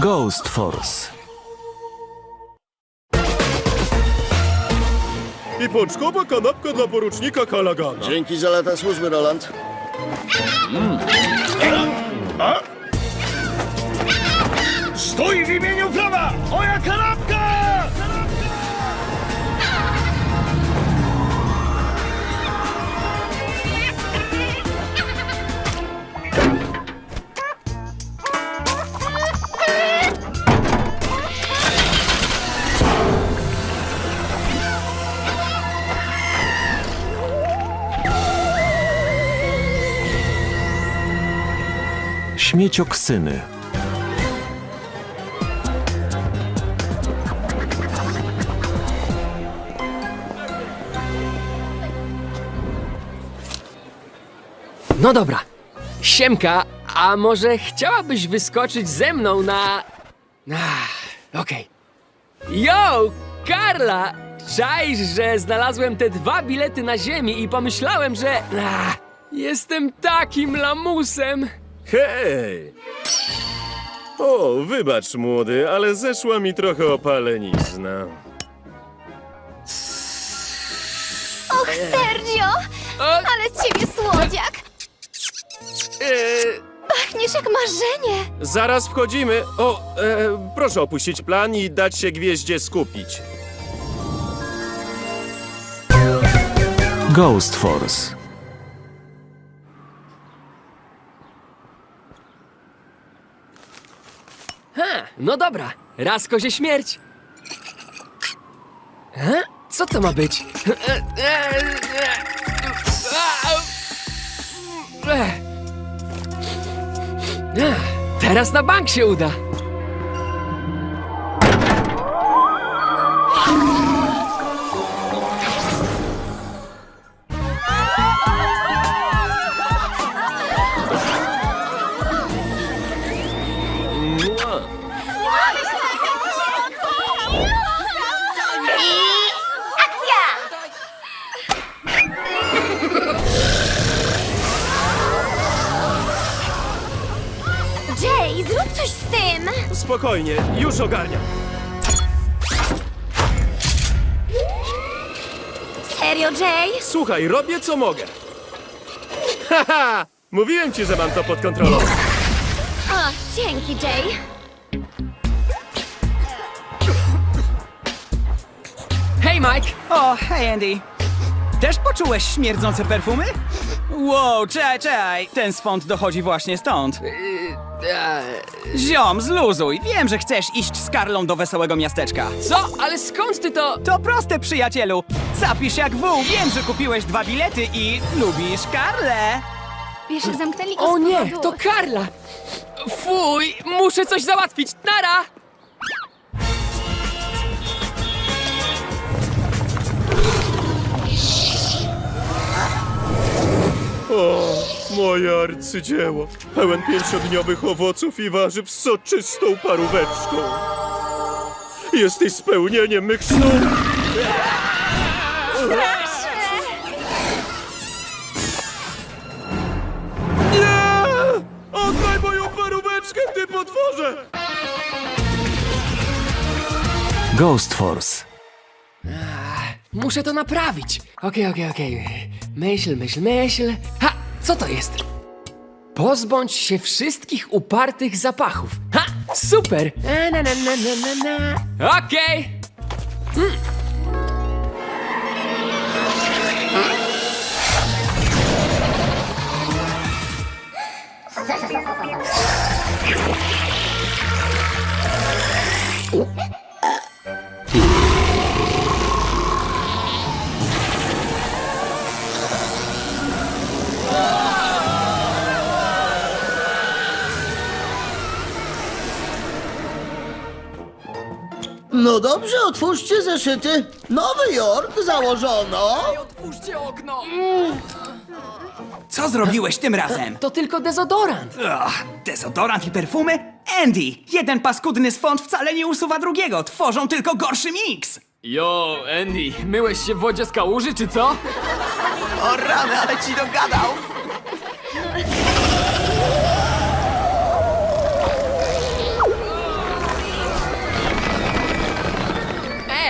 Ghost Force. I pączkowa kanapka dla porucznika Kalagana. Dzięki za lata służby, Roland. Stój w imieniu prawa! Moja kanapka! Śmiecioksyny. No dobra. Siemka, a może chciałabyś wyskoczyć ze mną na... Ach, okej. Yo, Karla! Czaisz, że znalazłem te dwa bilety na ziemi i pomyślałem, że... Jestem takim lamusem. Hej! O, wybacz młody, ale zeszła mi trochę opalenizna. Och, Sergio! Ale z ciebie słodziak! e, Pachniesz jak marzenie! Zaraz wchodzimy. O, e, proszę opuścić plan i dać się gwieździe skupić. Ghost Force. No dobra, raz kozie śmierć. E? Co to ma być? E, e, e, Teraz na bank się uda. Z tym! Spokojnie, już ogarniam. Serio, Jay? Słuchaj, robię co mogę. Haha! Mówiłem ci, że mam to pod kontrolą. O, dzięki, Jay. Hej, Mike! O, hej Andy. Też poczułeś śmierdzące perfumy? Wow, czekaj, czekaj. Ten swąd dochodzi właśnie stąd. E, Ziom, zluzuj. Wiem, że chcesz iść z Karlą do wesołego miasteczka. Co? Ale skąd ty to? To proste, przyjacielu. Zapisz jak wół. Wiem, że kupiłeś dwa bilety i lubisz Karlę. Wiesz, zamknęli go O z nie, powodu- to Karla! Fuj, muszę coś załatwić. Nara! Moje arcydzieło. Pełen pięciodniowych owoców i warzyw z soczystą paróweczką. Jesteś spełnieniem mych snów. Nie! Oddaj moją paróweczkę, ty potworze! Ghost Force. Muszę to naprawić. Okej, okej, okej. Myśl, myśl, myśl. Ha! Co to jest? Pozbądź się wszystkich upartych zapachów. Ha! Super! Na, na, na, na, na, na. Okej! No dobrze, otwórzcie zeszyty. Nowy Jork założono. Otwórzcie okno! Co zrobiłeś tym razem? To tylko dezodorant. Ugh, dezodorant i perfumy? Andy, jeden paskudny swąd wcale nie usuwa drugiego. Tworzą tylko gorszy miks. Yo, Andy, myłeś się w wodzie z kałuży, czy co? O rany, ale ci dogadał.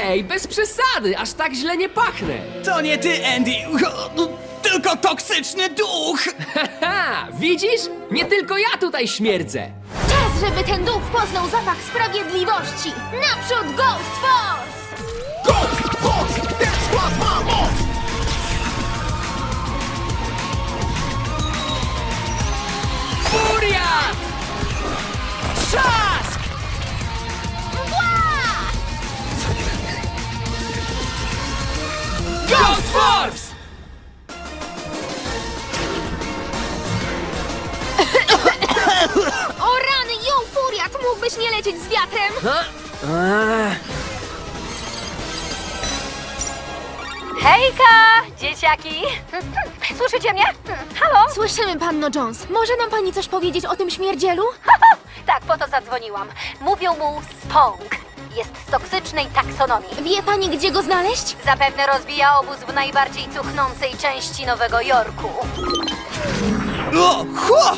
Ej, bez przesady, aż tak źle nie pachnę. To nie ty, Andy, tylko toksyczny duch! Ha, widzisz? Nie tylko ja tutaj śmierdzę. Czas, żeby ten duch poznał zapach sprawiedliwości! Naprzód Ghost Force! Furiat! Trzask! Mgła! Force! O rany, ją furiat! Mógłbyś nie lecieć z wiatrem? Hejka, dzieciaki! Słyszycie mnie? Halo? Słyszymy, panno Jones. Może nam pani coś powiedzieć o tym śmierdzielu? Tak, po to zadzwoniłam. Mówią mu Spong. Jest z toksycznej taksonomii. Wie pani, gdzie go znaleźć? Zapewne rozbija obóz w najbardziej cuchnącej części Nowego Jorku. O, ho!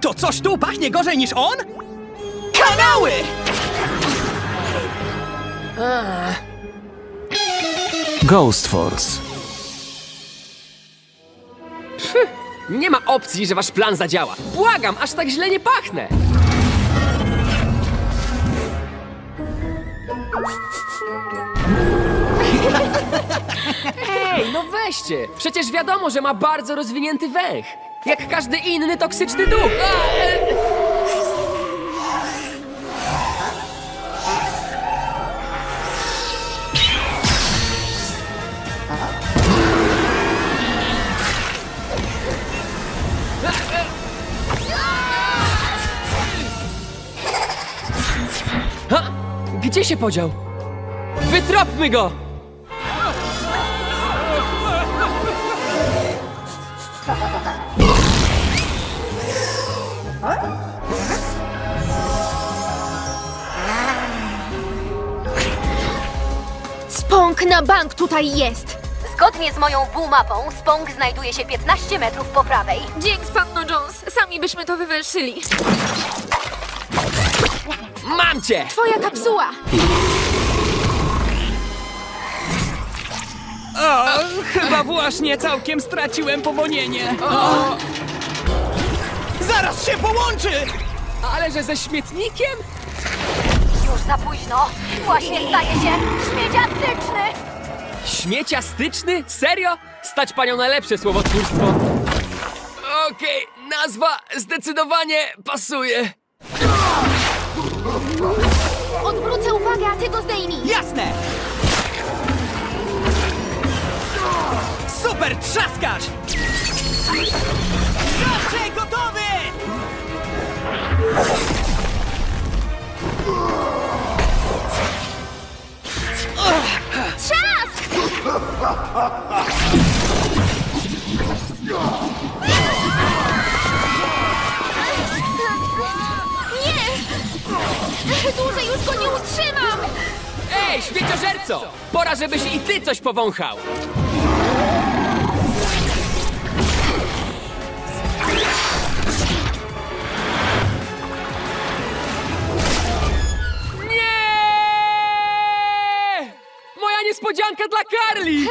To coś tu pachnie gorzej niż on? Kanały! Ghost Force. nie ma opcji, że wasz plan zadziała. Błagam, aż tak źle nie pachnę. Ej, no weźcie! Przecież wiadomo, że ma bardzo rozwinięty węch. Jak każdy inny toksyczny duch. A, e! Gdzie się podział? Wytropmy go! Spąk na bank tutaj jest! Zgodnie z moją półmapą, Spong znajduje się 15 metrów po prawej. Dzięki, panno Jones. Sami byśmy to wywęszyli. Mam cię! Twoja kapsuła! O, chyba właśnie całkiem straciłem powonienie. Zaraz się połączy! Ale że ze śmietnikiem? Już za późno. Właśnie staje się śmieciastyczny. Śmieciastyczny? Serio? Stać panią na lepsze słowotwórstwo. Okej, nazwa zdecydowanie pasuje. Odwrócę uwagę, a ty go zdejmij! Jasne! Super trzaskacz! Zawsze gotowy! Trzask! Nie! Dłużej! Pora, żebyś i ty coś powąchał. Niespodzianka dla Carly!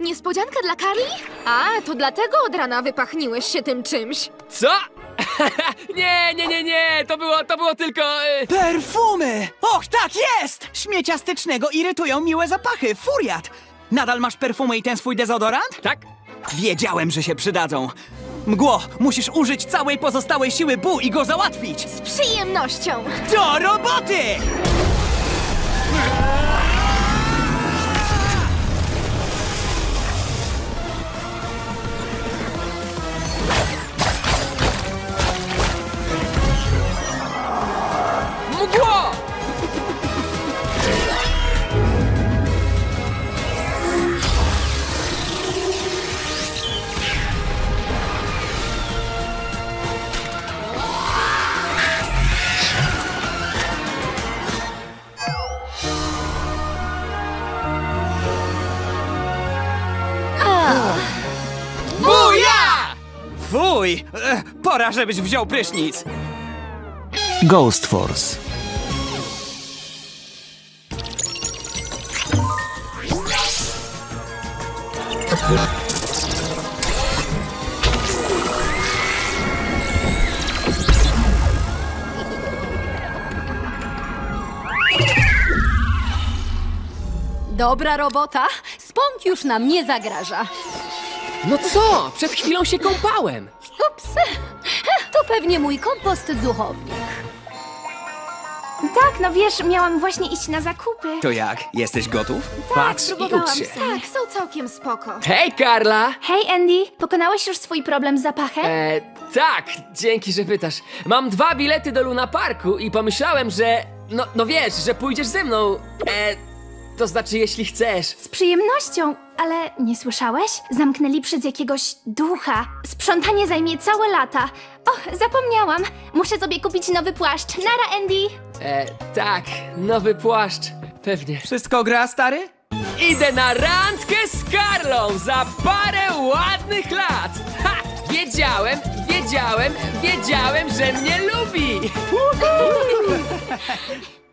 Niespodzianka dla Carly? A, to dlatego od rana wypachniłeś się tym czymś. Co? nie, nie, nie, nie! To było, to było tylko... e, Perfumy! Och, tak jest! Śmieciastycznego irytują miłe zapachy. Furiat! Nadal masz perfumy i ten swój dezodorant? Tak? Wiedziałem, że się przydadzą. Mgło, musisz użyć całej pozostałej siły Bu i go załatwić! Z przyjemnością! Do roboty! Fuj! E, Pora, żebyś wziął prysznic. Ghost Force. Dobra robota. Spąk już nam nie zagraża. No co? Przed chwilą się kąpałem. Ups. To pewnie mój kompost duchownik. Tak, no wiesz, miałam właśnie iść na zakupy. To jak? Jesteś gotów? Patrz i ucz się. Tak, są całkiem spoko. Hej, Karla! Hej, Andy, pokonałeś już swój problem z zapachem? E, tak, dzięki, że pytasz. Mam dwa bilety do Luna Parku i pomyślałem, że. No, no wiesz, że pójdziesz ze mną. E, to znaczy, jeśli chcesz. Z przyjemnością, ale nie słyszałeś? Zamknęli przez jakiegoś ducha. Sprzątanie zajmie całe lata. O, zapomniałam. Muszę sobie kupić nowy płaszcz. Nara, Andy! E, tak, nowy płaszcz. Pewnie. Wszystko gra, stary? Idę na randkę z Karlą za parę ładnych lat! Ha! Wiedziałem, wiedziałem, wiedziałem, że mnie lubi!